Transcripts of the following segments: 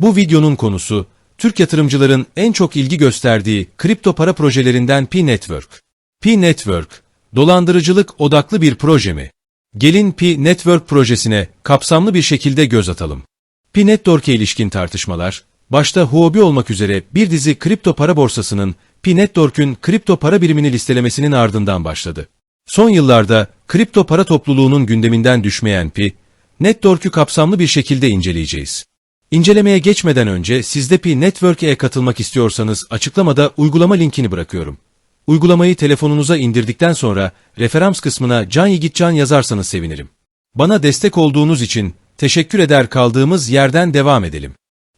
Bu videonun konusu, Türk yatırımcıların en çok ilgi gösterdiği kripto para projelerinden P-Network. P-Network, dolandırıcılık odaklı bir proje mi? Gelin P-Network projesine kapsamlı bir şekilde göz atalım. P-Network'e ilişkin tartışmalar, başta Huobi olmak üzere bir dizi kripto para borsasının P-Network'ün kripto para birimini listelemesinin ardından başladı. Son yıllarda kripto para topluluğunun gündeminden düşmeyen Pi, Network'ü kapsamlı bir şekilde inceleyeceğiz. İncelemeye geçmeden önce siz de Pi Network'e katılmak istiyorsanız açıklamada uygulama linkini bırakıyorum. Uygulamayı telefonunuza indirdikten sonra referans kısmına Can Yiğit Can yazarsanız sevinirim. Bana destek olduğunuz için teşekkür eder kaldığımız yerden devam edelim.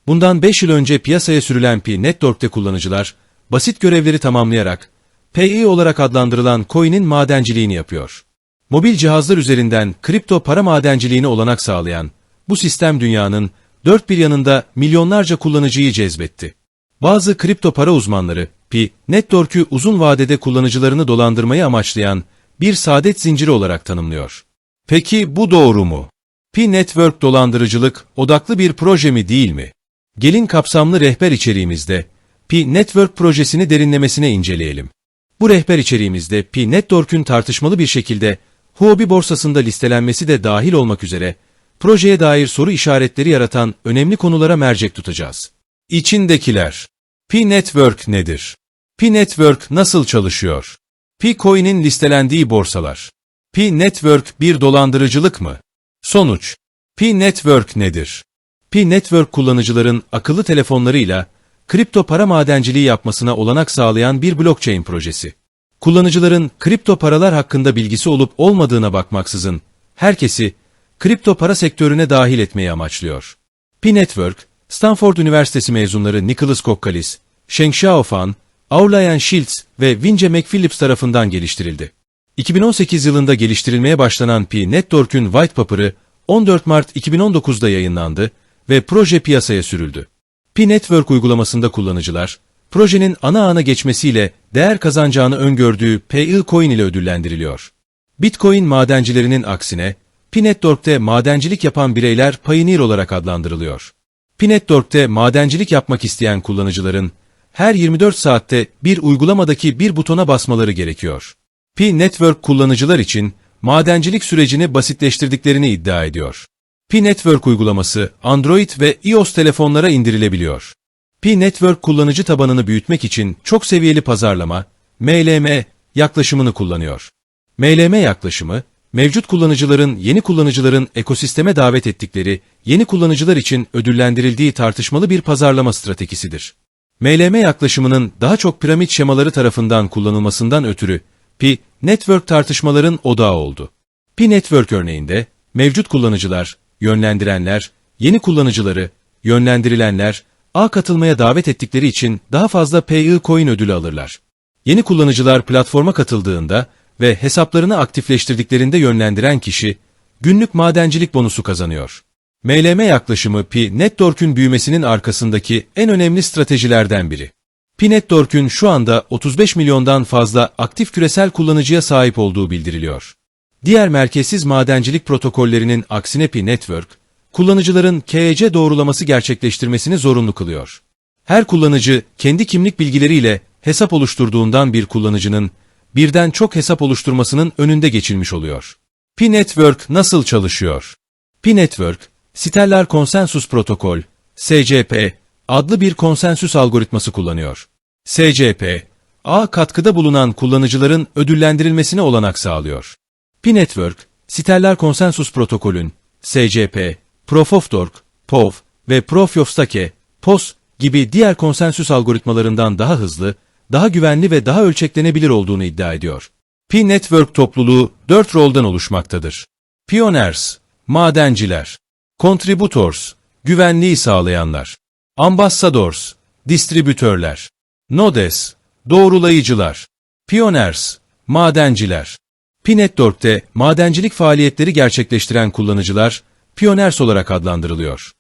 Bundan 5 yıl önce piyasaya sürülen Pi Network'te kullanıcılar, basit görevleri tamamlayarak PI olarak adlandırılan coin'in madenciliğini yapıyor. Mobil cihazlar üzerinden kripto para madenciliğine olanak sağlayan bu sistem dünyanın dört bir yanında milyonlarca kullanıcıyı cezbetti. Bazı kripto para uzmanları, Pi, Network'ü uzun vadede kullanıcılarını dolandırmayı amaçlayan bir saadet zinciri olarak tanımlıyor. Peki bu doğru mu? Pi Network dolandırıcılık odaklı bir proje mi değil mi? Gelin kapsamlı rehber içeriğimizde Pi Network projesini derinlemesine inceleyelim. Bu rehber içeriğimizde Pi Network'ün tartışmalı bir şekilde Huobi borsasında listelenmesi de dahil olmak üzere projeye dair soru işaretleri yaratan önemli konulara mercek tutacağız. İçindekiler. Pi Network nedir? Pi Network nasıl çalışıyor? Pi Coin'in listelendiği borsalar. Pi Network bir dolandırıcılık mı? Sonuç. Pi Network nedir? Pi Network kullanıcıların akıllı telefonlarıyla kripto para madenciliği yapmasına olanak sağlayan bir blockchain projesi. Kullanıcıların kripto paralar hakkında bilgisi olup olmadığına bakmaksızın herkesi kripto para sektörüne dahil etmeyi amaçlıyor. Pi Network, Stanford Üniversitesi mezunları Nicholas Kokkalis, Sheng Xiaofan, Aurelian Shields ve Wince McPhillips tarafından geliştirildi. 2018 yılında geliştirilmeye başlanan Pi Network'ün white paper'ı 14 Mart 2019'da yayınlandı ve proje piyasaya sürüldü. Pi Network uygulamasında kullanıcılar, projenin ana ağına geçmesiyle değer kazanacağını öngördüğü PI Coin ile ödüllendiriliyor. Bitcoin madencilerinin aksine, Pi Network'te madencilik yapan bireyler Pioneer olarak adlandırılıyor. Pi Network'te madencilik yapmak isteyen kullanıcıların her 24 saatte bir uygulamadaki bir butona basmaları gerekiyor. Pi Network kullanıcılar için madencilik sürecini basitleştirdiklerini iddia ediyor. Pi Network uygulaması Android ve iOS telefonlara indirilebiliyor. Pi Network kullanıcı tabanını büyütmek için çok seviyeli pazarlama, MLM yaklaşımını kullanıyor. MLM yaklaşımı, mevcut kullanıcıların yeni kullanıcıların ekosisteme davet ettikleri yeni kullanıcılar için ödüllendirildiği tartışmalı bir pazarlama stratejisidir. MLM yaklaşımının daha çok piramit şemaları tarafından kullanılmasından ötürü Pi, network tartışmaların odağı oldu. Pi Network örneğinde mevcut kullanıcılar, yönlendirenler, yeni kullanıcıları, yönlendirilenler, ağ katılmaya davet ettikleri için daha fazla PI coin ödülü alırlar. Yeni kullanıcılar platforma katıldığında ve hesaplarını aktifleştirdiklerinde yönlendiren kişi, günlük madencilik bonusu kazanıyor. MLM yaklaşımı Pi Network'ün büyümesinin arkasındaki en önemli stratejilerden biri. Pi Network'ün şu anda 35 milyondan fazla aktif küresel kullanıcıya sahip olduğu bildiriliyor. Diğer merkezsiz madencilik protokollerinin aksine Pi Network, kullanıcıların KYC doğrulaması gerçekleştirmesini zorunlu kılıyor. Her kullanıcı kendi kimlik bilgileriyle hesap oluşturduğundan bir kullanıcının birden çok hesap oluşturmasının önünde geçilmiş oluyor. Pi Network nasıl çalışıyor? Pi Network, Stellar Consensus Protokol, SCP, adlı bir konsensüs algoritması kullanıyor. SCP, A katkıda bulunan kullanıcıların ödüllendirilmesine olanak sağlıyor. Pi Network, Stellar Consensus Protokolün, SCP, Proof of Work, POV ve Proof of Stake, POS gibi diğer konsensüs algoritmalarından daha hızlı, daha güvenli ve daha ölçeklenebilir olduğunu iddia ediyor. Pi Network topluluğu dört roldan oluşmaktadır. Pioneers, madenciler, Contributors, güvenliği sağlayanlar, Ambassadors, distribütörler, Nodes, doğrulayıcılar, Pioneers, madenciler. Pi Network'te madencilik faaliyetleri gerçekleştiren kullanıcılar, Pioneers olarak adlandırılıyor.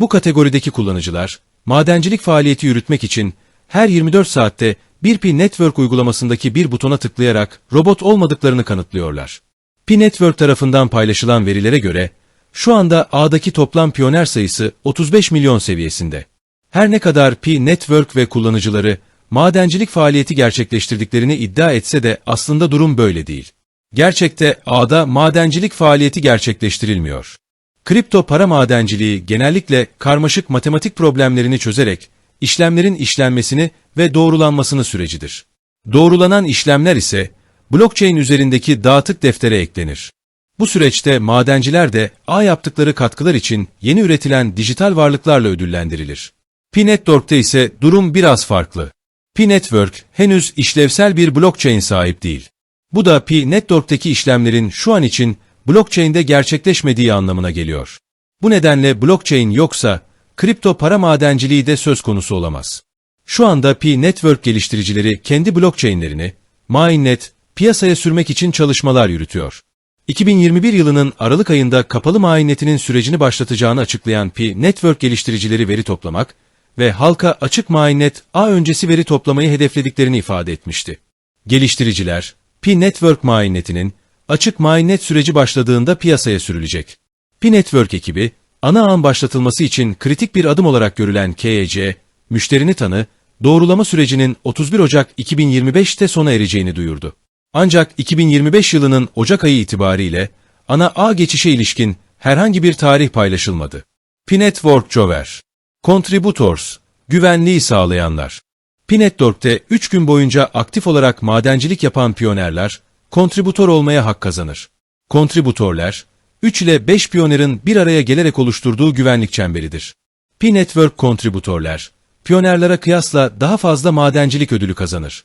Bu kategorideki kullanıcılar, madencilik faaliyeti yürütmek için her 24 saatte bir Pi Network uygulamasındaki bir butona tıklayarak robot olmadıklarını kanıtlıyorlar. Pi Network tarafından paylaşılan verilere göre, Şu anda ağdaki toplam piyoner sayısı 35 milyon seviyesinde. Her ne kadar Pi Network ve kullanıcıları madencilik faaliyeti gerçekleştirdiklerini iddia etse de aslında durum böyle değil. Gerçekte ağda madencilik faaliyeti gerçekleştirilmiyor. Kripto para madenciliği genellikle karmaşık matematik problemlerini çözerek işlemlerin işlenmesini ve doğrulanmasını sürecidir. Doğrulanan işlemler ise blockchain üzerindeki dağıtık deftere eklenir. Bu süreçte madenciler de ağ yaptıkları katkılar için yeni üretilen dijital varlıklarla ödüllendirilir. P-Network'te ise durum biraz farklı. P-Network henüz işlevsel bir blockchain sahip değil. Bu da P-Network'teki işlemlerin şu an için blockchain'de gerçekleşmediği anlamına geliyor. Bu nedenle blockchain yoksa kripto para madenciliği de söz konusu olamaz. Şu anda P-Network geliştiricileri kendi blockchain'lerini, Mainnet, piyasaya sürmek için çalışmalar yürütüyor. 2021 yılının Aralık ayında kapalı mainnetinin sürecini başlatacağını açıklayan P-Network geliştiricileri veri toplamak ve halka açık mainnet ağ öncesi veri toplamayı hedeflediklerini ifade etmişti. Geliştiriciler, P-Network mainnetinin açık mainnet süreci başladığında piyasaya sürülecek. P-Network ekibi, ana ağın başlatılması için kritik bir adım olarak görülen KEC, müşterini tanı, doğrulama sürecinin 31 Ocak 2025'te sona ereceğini duyurdu. Ancak 2025 yılının Ocak ayı itibariyle ana ağ geçişe ilişkin herhangi bir tarih paylaşılmadı. P-Network Jover Contributors, güvenliği sağlayanlar. P-Network'te 3 gün boyunca aktif olarak madencilik yapan piyonerler, kontribütör olmaya hak kazanır. Kontribütörler, 3 ile 5 piyonerin bir araya gelerek oluşturduğu güvenlik çemberidir. P-Network kontribütörler, piyonerlere kıyasla daha fazla madencilik ödülü kazanır.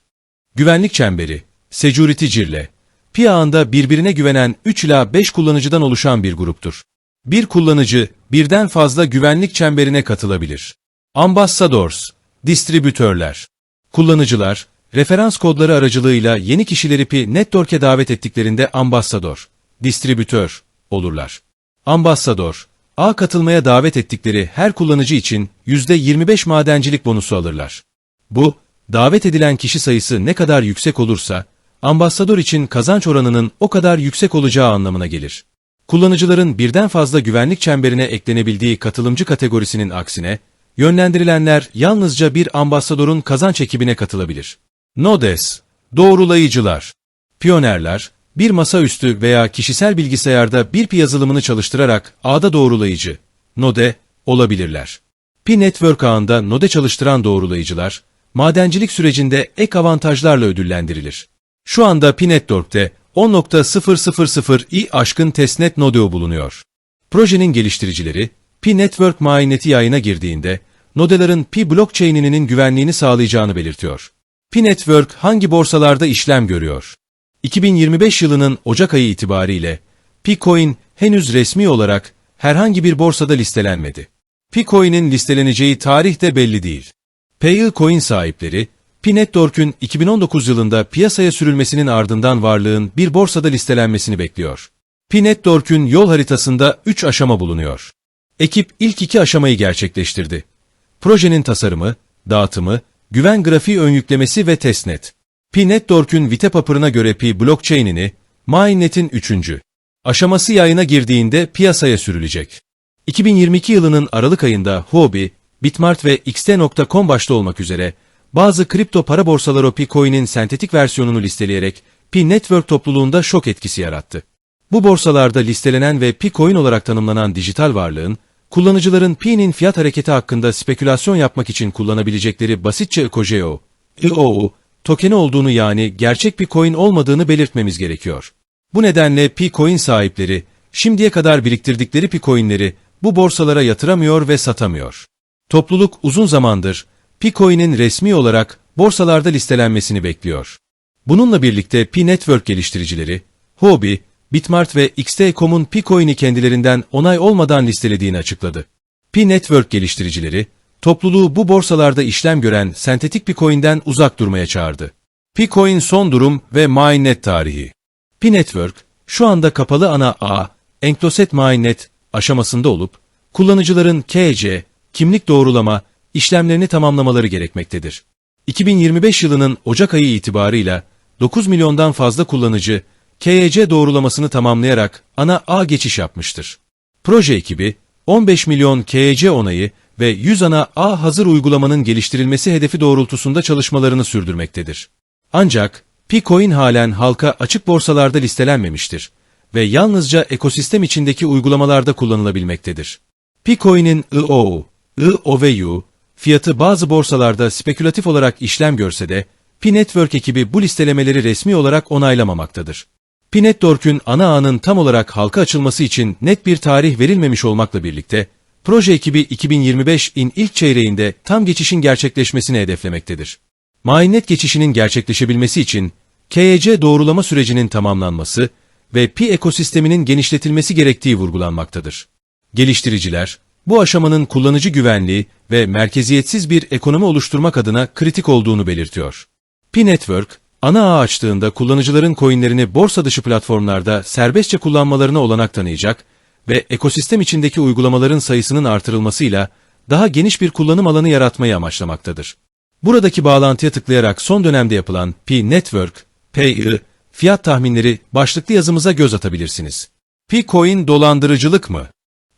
Güvenlik çemberi, Security Cirle, Pi ağında birbirine güvenen 3 ila 5 kullanıcıdan oluşan bir gruptur. Bir kullanıcı birden fazla güvenlik çemberine katılabilir. Ambassadors, distribütörler, kullanıcılar, referans kodları aracılığıyla yeni kişileri Pi Network'e davet ettiklerinde ambassador, distribütör olurlar. Ambassador, ağ katılmaya davet ettikleri her kullanıcı için %25 madencilik bonusu alırlar. Bu, davet edilen kişi sayısı ne kadar yüksek olursa, ambasador için kazanç oranının o kadar yüksek olacağı anlamına gelir. Kullanıcıların birden fazla güvenlik çemberine eklenebildiği katılımcı kategorisinin aksine, yönlendirilenler yalnızca bir ambasadorun kazanç ekibine katılabilir. Nodes, doğrulayıcılar, piyonerler, bir masaüstü veya kişisel bilgisayarda bir pi yazılımını çalıştırarak ağda doğrulayıcı, node, olabilirler. Pi Network ağında node çalıştıran doğrulayıcılar, madencilik sürecinde ek avantajlarla ödüllendirilir. Şu anda Pi Network'te 10.000i aşkın testnet nodeo bulunuyor. Projenin geliştiricileri, Pi Network mainneti yayına girdiğinde, nodelerin Pi blockchain'inin güvenliğini sağlayacağını belirtiyor. Pi Network hangi borsalarda işlem görüyor? 2025 yılının Ocak ayı itibariyle Picoin henüz resmi olarak herhangi bir borsada listelenmedi. Picoin'in listeleneceği tarih de belli değil. Paycoin sahipleri, P-Network'ün 2019 yılında piyasaya sürülmesinin ardından varlığın bir borsada listelenmesini bekliyor. P-Network'ün yol haritasında 3 aşama bulunuyor. Ekip ilk iki aşamayı gerçekleştirdi. Projenin tasarımı, dağıtımı, güven grafiği ön yüklemesi ve testnet. P-Network'ün Vitepapır'ına göre Pi blockchain'ini, Mainnet'in üçüncü aşaması yayına girdiğinde piyasaya sürülecek. 2022 yılının Aralık ayında Huobi, Bitmart ve XT.com başta olmak üzere bazı kripto para borsaları Picoin'in sentetik versiyonunu listeleyerek Pi Network topluluğunda şok etkisi yarattı. Bu borsalarda listelenen ve Picoin olarak tanımlanan dijital varlığın, kullanıcıların Pi'nin fiyat hareketi hakkında spekülasyon yapmak için kullanabilecekleri basitçe Ecogeo, IOU, tokeni olduğunu yani gerçek bir coin olmadığını belirtmemiz gerekiyor. Bu nedenle P-Coin sahipleri, şimdiye kadar biriktirdikleri P-Coin'leri bu borsalara yatıramıyor ve satamıyor. Topluluk uzun zamandır P-Coin'in resmi olarak borsalarda listelenmesini bekliyor. Bununla birlikte P-Network geliştiricileri, Huobi, Bitmart ve XT.com'un P-Coin'i kendilerinden onay olmadan listelediğini açıkladı. P-Network geliştiricileri, topluluğu bu borsalarda işlem gören sentetik P-Coin'den uzak durmaya çağırdı. P-Coin son durum ve mainnet tarihi. P-Network, şu anda kapalı ana ağ, Encloset mainnet aşamasında olup, kullanıcıların KC, kimlik doğrulama, işlemlerini tamamlamaları gerekmektedir. 2025 yılının Ocak ayı itibarıyla 9 milyondan fazla kullanıcı KYC doğrulamasını tamamlayarak ana ağ geçiş yapmıştır. Proje ekibi, 15 milyon KEC onayı ve 100 ana A hazır uygulamanın geliştirilmesi hedefi doğrultusunda çalışmalarını sürdürmektedir. Ancak, Picoin halen halka açık borsalarda listelenmemiştir ve yalnızca ekosistem içindeki uygulamalarda kullanılabilmektedir. Picoin'in IOU, IOVU fiyatı bazı borsalarda spekülatif olarak işlem görse de, P-Network ekibi bu listelemeleri resmi olarak onaylamamaktadır. P-Network'ün ana ağının tam olarak halka açılması için net bir tarih verilmemiş olmakla birlikte, proje ekibi 2025'in ilk çeyreğinde tam geçişin gerçekleşmesini hedeflemektedir. Mainnet geçişinin gerçekleşebilmesi için, KYC doğrulama sürecinin tamamlanması ve Pi ekosisteminin genişletilmesi gerektiği vurgulanmaktadır. Geliştiriciler, bu aşamanın kullanıcı güvenliği ve merkeziyetsiz bir ekonomi oluşturmak adına kritik olduğunu belirtiyor. Pi Network, ana ağ açtığında kullanıcıların coinlerini borsa dışı platformlarda serbestçe kullanmalarına olanak tanıyacak ve ekosistem içindeki uygulamaların sayısının artırılmasıyla daha geniş bir kullanım alanı yaratmayı amaçlamaktadır. Buradaki bağlantıya tıklayarak son dönemde yapılan Pi Network, PI, fiyat tahminleri başlıklı yazımıza göz atabilirsiniz. Pi Coin dolandırıcılık mı?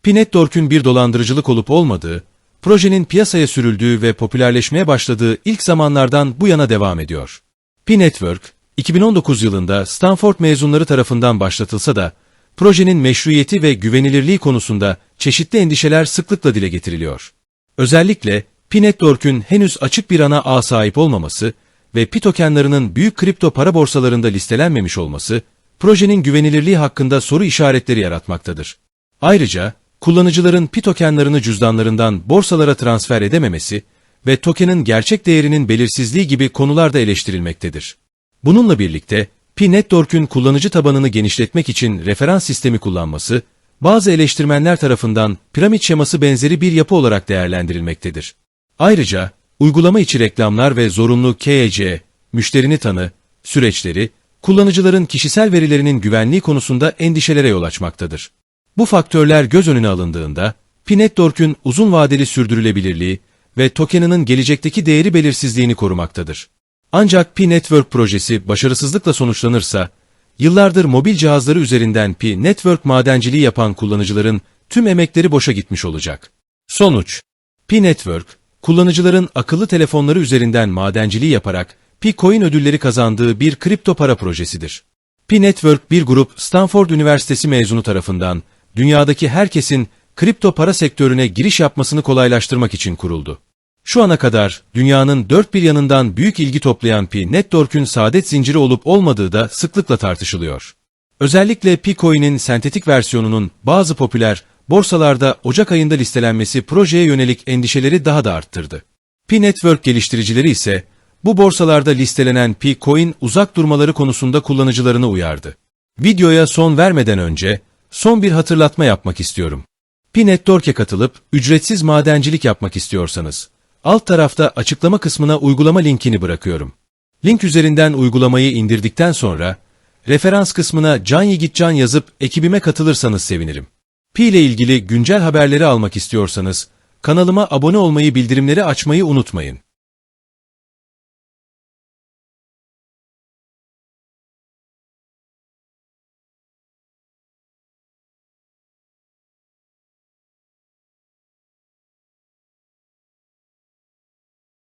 Pi Network'ün bir dolandırıcılık olup olmadığı, projenin piyasaya sürüldüğü ve popülerleşmeye başladığı ilk zamanlardan bu yana devam ediyor. Pi Network, 2019 yılında Stanford mezunları tarafından başlatılsa da, projenin meşruiyeti ve güvenilirliği konusunda çeşitli endişeler sıklıkla dile getiriliyor. Özellikle Pi Network'ün henüz açık bir ana ağ sahip olmaması ve Pi tokenlarının büyük kripto para borsalarında listelenmemiş olması, projenin güvenilirliği hakkında soru işaretleri yaratmaktadır. Ayrıca, kullanıcıların Pi tokenlarını cüzdanlarından borsalara transfer edememesi ve tokenin gerçek değerinin belirsizliği gibi konular da eleştirilmektedir. Bununla birlikte, Pi Network'ün kullanıcı tabanını genişletmek için referans sistemi kullanması, bazı eleştirmenler tarafından piramit şeması benzeri bir yapı olarak değerlendirilmektedir. Ayrıca, uygulama içi reklamlar ve zorunlu KEC, müşterini tanı, süreçleri, kullanıcıların kişisel verilerinin güvenliği konusunda endişelere yol açmaktadır. Bu faktörler göz önüne alındığında, Pi Network'ün uzun vadeli sürdürülebilirliği ve tokeninin gelecekteki değeri belirsizliğini korumaktadır. Ancak Pi Network projesi başarısızlıkla sonuçlanırsa, yıllardır mobil cihazları üzerinden Pi Network madenciliği yapan kullanıcıların tüm emekleri boşa gitmiş olacak. Sonuç Pi Network, kullanıcıların akıllı telefonları üzerinden madenciliği yaparak Pi Coin ödülleri kazandığı bir kripto para projesidir. Pi Network bir grup Stanford Üniversitesi mezunu tarafından dünyadaki herkesin kripto para sektörüne giriş yapmasını kolaylaştırmak için kuruldu. Şu ana kadar dünyanın dört bir yanından büyük ilgi toplayan Pi Network'ün saadet zinciri olup olmadığı da sıklıkla tartışılıyor. Özellikle Pi Coin'in sentetik versiyonunun bazı popüler borsalarda Ocak ayında listelenmesi projeye yönelik endişeleri daha da arttırdı. Pi Network geliştiricileri ise bu borsalarda listelenen Pi Coin uzak durmaları konusunda kullanıcılarını uyardı. Videoya son vermeden önce son bir hatırlatma yapmak istiyorum. Pi Network'e katılıp ücretsiz madencilik yapmak istiyorsanız, alt tarafta açıklama kısmına uygulama linkini bırakıyorum. Link üzerinden uygulamayı indirdikten sonra, referans kısmına Can Yiğit Can yazıp ekibime katılırsanız sevinirim. Pi ile ilgili güncel haberleri almak istiyorsanız, kanalıma abone olmayı bildirimleri açmayı unutmayın.